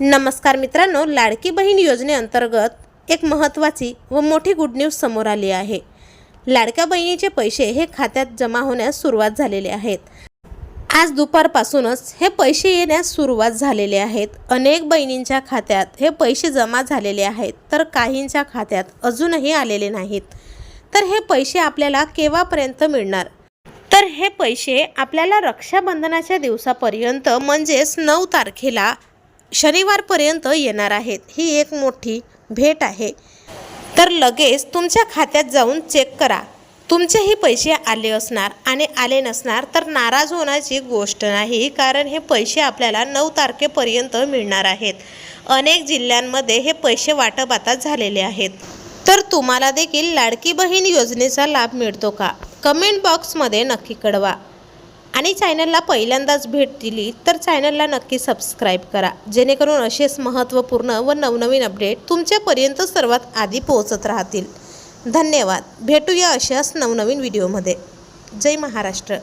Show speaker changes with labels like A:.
A: नमस्कार मित्रांनो लाडकी बहीण योजनेअंतर्गत एक महत्त्वाची व मोठी गुड न्यूज समोर आली आहे. लाडक्या बहिणीचे पैसे हे खात्यात जमा होण्यास सुरुवात झालेले आहेत. आज दुपारपासूनच हे पैसे येण्यास सुरुवात झालेले आहेत. अनेक बहिणींच्या खात्यात हे पैसे जमा झालेले आहेत तर काहींच्या खात्यात अजूनही आलेले नाहीत. तर हे पैसे आपल्याला केव्हापर्यंत मिळणार? तर हे पैसे आपल्याला रक्षाबंधनाच्या दिवसापर्यंत म्हणजेच नऊ तारखेला शनिवारपर्यंत येणार आहेत. ही एक मोठी भेट आहे. तर लगेच तुमच्या खात्यात जाऊन चेक करा. तुमचेही पैसे आले असणार आणि आले नसणार तर नाराज होण्याची गोष्ट नाही कारण हे पैसे आपल्याला नऊ तारखेपर्यंत मिळणार आहेत. अनेक जिल्ह्यांमध्ये हे पैसे वाटप आता झालेले आहेत. तर तुम्हाला देखील लाडकी बहीण योजनेचा लाभ मिळतो का? कमेंट बॉक्समध्ये नक्की कळवा. आणि चॅनलला पहिल्यांदाच भेट दिली तर चॅनलला नक्की सबस्क्राईब करा. जेणेकरून असेच महत्त्वपूर्ण व नवनवीन अपडेट तुमच्यापर्यंत सर्वात आधी पोहोचत राहतील. धन्यवाद. भेटूया अशाच नवनवीन व्हिडिओमध्ये जय महाराष्ट्र.